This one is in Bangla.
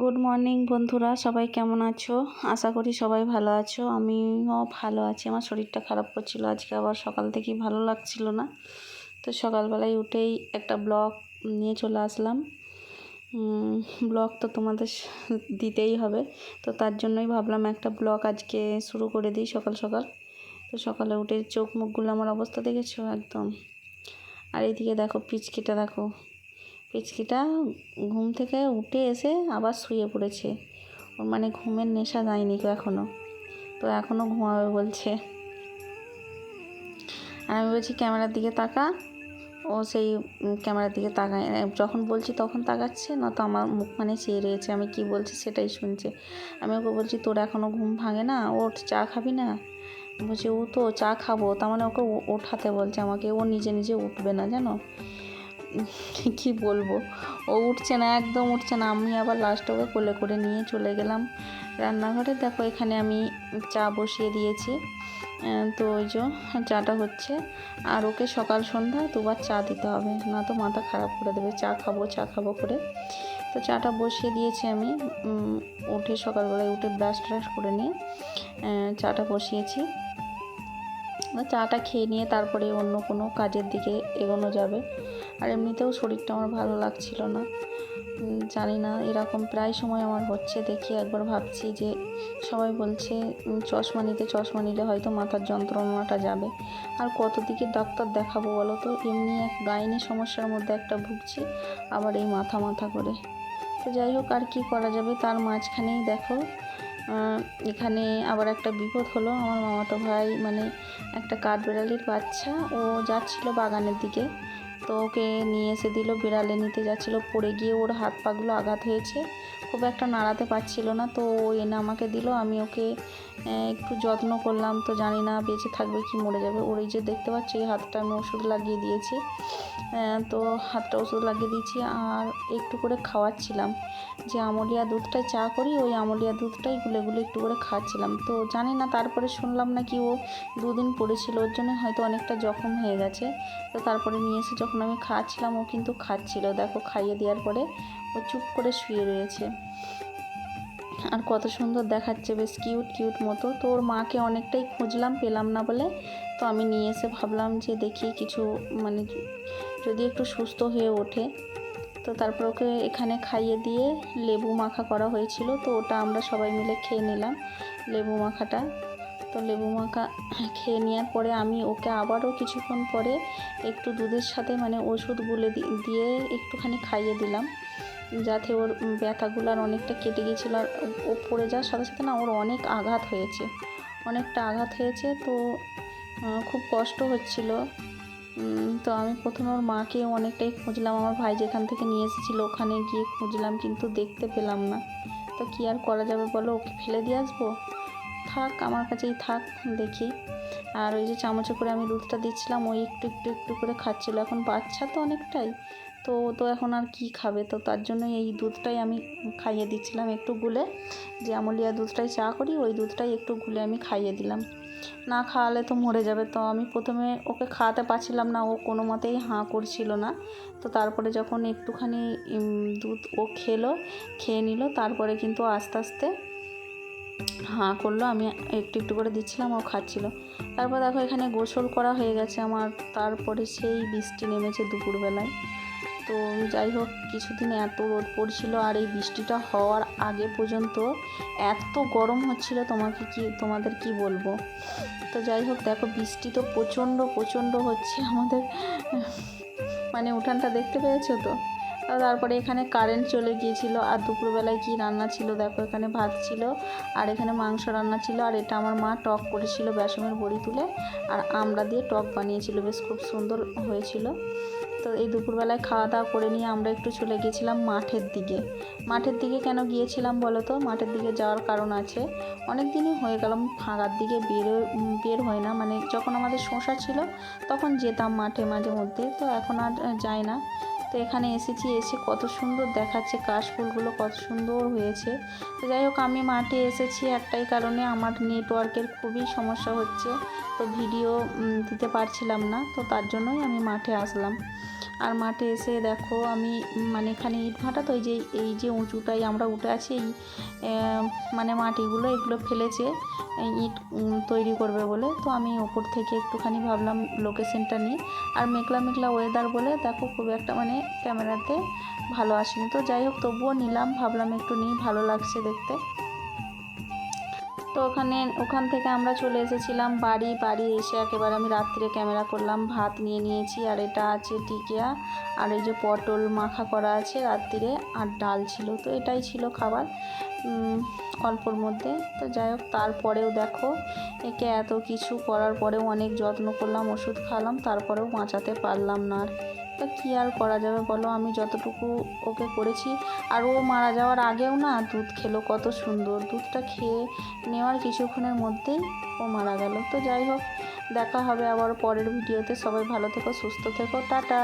গুড মর্নিং বন্ধুরা। সবাই কেমন আছো? আশা করি সবাই ভালো আছো। আমিও ভালো আছি। আমার শরীরটা খারাপ করছিল। আজকে আবার সকাল থেকেই ভালো লাগছিল না। তো সকালবেলায় উঠেই একটা ব্লগ নিয়ে চলে আসলাম। ব্লগ তো তোমাদের দিতেই হবে। তো তার জন্যই ভাবলাম একটা ব্লগ আজকে শুরু করে দিই সকাল সকাল। তো সকালে উঠে চোখ মুখগুলো আমার অবস্থা দেখেছ? একদম। আর এইদিকে দেখো, পিচকিটা দেখো। পিচকিটা ঘুম থেকে উঠে এসে আবার শুয়ে পড়েছে। ওর মানে ঘুমের নেশা যায়নি তো এখনও তো এখনও ঘুমাবে বলছে। আর আমি বলছি, ক্যামেরার দিকে তাকা। ও সেই ক্যামেরার দিকে তাকায়। যখন বলছি তখন তাকাচ্ছে, না তো আমার মুখ মানে চেয়ে রয়েছে। আমি কি বলছি সেটাই শুনছে। আমি ওকে বলছি, তোর এখনও ঘুম ভাঙে না? ওঠ, চা খাবি না? বলছি, ও তো চা খাব। তার মানে ওকে ওঠাতে বলছে আমাকে। ও নিজে নিজে উঠবে না, জানো? কি বলব? ও উঠছে না, একদম উঠছে না। আমি আবার লাস্ট ওকে কোলে করে নিয়ে চলে গেলাম রান্নাঘরে। দেখো, এখানে আমি চা বসিয়ে দিয়েছি। তো ওই যে চাটা হচ্ছে। আর ওকে সকাল সন্ধ্যা দুবার চা দিতে হবে, না তো মাথা খারাপ করে দেবে। চা খাব চা খাব করে। তো চাটা বসিয়ে দিয়েছি আমি। উঠে সকালবেলায় উঠে ব্রাশ ট্রাশ করে নিয়ে চাটা বসিয়েছি। চাটা খেয়ে নিয়ে তারপরে অন্য কোনো কাজের দিকে এগোনো যাবে। আর এমনিতেও শরীরটা আমার ভালো লাগছিল না। জানি না, এরকম প্রায় সময় আমার হচ্ছে। দেখি একবার ভাবছি যে সবাই বলছে চশমা নিতে, চশমা নিলে হয়তো মাথার যন্ত্রণাটা যাবে। আর কত দিকে ডাক্তার দেখাবো বলো তো? এমনি এক গাইনি সমস্যার মধ্যে একটা ভুগছি, আবার এই মাথা মাথা করে। তো যাই হোক, আর কি করা যাবে? তার মাঝখানেই দেখো এখানে আবার একটা বিপদ হলো। আমার মামাতো ভাই মানে একটা কাঠবেড়ালির বাচ্চা, ও যাচ্ছিল বাগানের দিকে। তো ওকে নিয়ে এসে দিল, বিড়ালে নিতে যাচ্ছিল। পড়ে গিয়ে ওর হাত পাগুলো আঘাত হয়েছে। খুব একটা নাড়াতে পারছিল না, তো এনে আমাকে দিল। আমি ওকে একটু যত্ন করলাম, তো জানি না বেঁচে থাকবে কি মরে যাবে। ওর এই যে দেখতে পাচ্ছি, এই হাতটা আমি ওষুধ লাগিয়ে দিয়েছি। তো হাতটা ওষুধ লাগিয়ে দিয়েছি আর একটু করে খাওয়াচ্ছিলাম। যে আমলিয়া দুধটাই চা করি, ওই আমলিয়া দুধটাই গুলে গুলে একটু করে খাওয়াচ্ছিলাম তো জানি না, তারপরে শুনলাম নাকি ও দুদিন পড়েছিল, ওর জন্য হয়তো অনেকটা জখম হয়ে গেছে। তো তারপরে নিয়ে এসে যখন আমি খাওয়াচ্ছিলাম ও কিন্তু খাচ্ছিল। দেখো, খাইয়ে দেওয়ার পরে ও চুপ করে শুয়ে রয়েছে। আর কত সুন্দর দেখাচ্ছে, বেশ কিউট কিউট মতো। তো ওর মাকে অনেকটাই খুঁজলাম, পেলাম না বলে। তো আমি নিয়ে এসে ভাবলাম যে দেখি কিছু মানে যদি একটু সুস্থ হয়ে ওঠে। তো তারপর ওকে এখানে খাইয়ে দিয়ে লেবু মাখা করা হয়েছিল। তো ওটা আমরা সবাই মিলে খেয়ে নিলাম লেবু মাখাটা। তো লেবু মাখা খেয়ে নেওয়ার পরে আমি ওকে আবারও কিছুক্ষণ পরে একটু দুধের সাথে মানে ওষুধ গুলে দিয়ে একটুখানি খাইয়ে দিলাম। যাতে ওর ব্যথাগুলো আর অনেকটা কেটে গিয়েছিল আর ও পড়ে যাওয়ার সাথে সাথে না ওর অনেক আঘাত হয়েছে। অনেকটা আঘাত হয়েছে তো খুব কষ্ট হচ্ছিল। তো আমি প্রথমে ওর মাকে অনেকটাই খুঁজলাম। আমার ভাই যেখান থেকে নিয়ে এসেছিল ওখানে গিয়ে খুঁজলাম কিন্তু দেখতে পেলাম না। তো কী আর করা যাবে বলো, ওকে ফেলে দিয়ে আসব? থাক, আমার কাছেই থাক, দেখি। আর ওই যে চামচে করে আমি দুধটা দিচ্ছিলাম ওই একটু একটু একটু করে খাচ্ছিলো। এখন বাচ্চা তো অনেকটাই। তো ও তো এখন আর কি খাবে? তো তার জন্য এই দুধটাই আমি খাইয়ে দিচ্ছিলাম একটু গুলে। যে আমলিয়া দুধটাই চা করি, ওই দুধটাই একটু গুলে আমি খাইয়ে দিলাম। না খাওয়ালে তো মরে যাবে। তো আমি প্রথমে ওকে খাওয়াতে পারছিলাম না, ও কোনো মতেই হাঁ করছিল না। তো তারপরে যখন একটুখানি দুধ ও খেলো, খেয়ে নিল, তারপরে কিন্তু আস্তে আস্তে হাঁ করল, আমি একটু একটু করে দিচ্ছিলাম, ও খাচ্ছিল। তারপর দেখো এখানে গোসল করা হয়ে গেছে আমার। তারপরে সেই বৃষ্টি নেমেছে দুপুরবেলায়। তো যাই হোক, কিছুদিন এত রোদ পড়ছিল আর এই বৃষ্টিটা হওয়ার আগে পর্যন্ত এত গরম হচ্ছিল, তোমাকে কি, তোমাদের কি বলব? তো যাই হোক, দেখো বৃষ্টি তো প্রচণ্ড প্রচণ্ড হচ্ছে আমাদের। মানে উঠানটা দেখতে পেয়েছ তো? তারপরে এখানে কারেন্ট চলে গিয়েছিল আর দুপুরবেলায় কি রান্না ছিল? দেখো এখানে ভাত ছিল আর এখানে মাংস রান্না ছিল আর এটা আমার মা টক করেছিল বেসমের বড়ি তুলে আর আমড়া দিয়ে টক বানিয়েছিল, বেশ খুব সুন্দর হয়েছিল। তো এই দুপুরবেলায় খাওয়া দাওয়া করে নিয়ে আমরা একটু চলে গিয়েছিলাম মাঠের দিকে। মাঠের দিকে কেন গিয়েছিলাম বলো তো? মাঠের দিকে যাওয়ার কারণ আছে। অনেক দিনই হয়ে গেলাম ফাঁকার দিকে বের বের হয় না। মানে যখন আমাদের শোঁসা ছিল, তখন যেতাম মাঠে মাঝে মধ্যে। তো এখন আর যায় না। তো এখানে এসেছি, এসে কত সুন্দর দেখাচ্ছে কাশফুলগুলো, কত সুন্দর হয়েছে। তো যাই হোক, আমি মাঠে এসেছি একটাই কারণে আমার নেটওয়ার্কের খুবই সমস্যা হচ্ছে। তো ভিডিও দিতে পারছিলাম না, তো তার জন্যই আমি মাঠে আসলাম। আর মাঠে এসে দেখো আমি মানে এখানে ইট ভাটা তো, এই যে এই যে উঁচুটাই আমরা উঠে আছি, এই মানে মাটিগুলো, এগুলো ফেলেছে ইট তৈরি করবে বলে। তো আমি ওপর থেকে একটুখানি ভাবলাম লোকেশনটা নিই। আর মেঘলা মেঘলা ওয়েদার বলে দেখো খুব একটা মানে ক্যামেরাতে ভালো আসেনি। তো যাই হোক, তবুও নিলাম, ভাবলাম একটু নিই, ভালো লাগছে দেখতে। তো ওখানে, ওখান থেকে আমরা চলে এসেছিলাম বাড়ি। বাড়ি এসে একেবারে আমি রাত্রে ক্যামেরা করলাম, ভাত নিয়ে নিয়েছি, আর এটা আছে টিকিয়া, আর এই যে পটল মাখা করা আছে রাত্রিরে আর ডাল ছিল। তো এটাই ছিল খাবার অল্পর মধ্যে। তো যাই হোক, তারপরেও দেখো, একে এত কিছু করার পরেও অনেক যত্ন করলাম, ওষুধ খাওয়ালাম, তারপরেও বাঁচাতে পারলাম না আর। তো কী আর করা যাবে বলো? আমি যতটুকু ওকে করেছি। আর ও মারা যাওয়ার আগেও না দুধ খেলো, কত সুন্দর। দুধটা খেয়ে নেওয়ার কিছুক্ষণের মধ্যেই ও মারা গেল। তো যাই হোক, দেখা হবে আবার পরের ভিডিওতে। সবাই ভালো থেকো, সুস্থ থেকো। টাটা।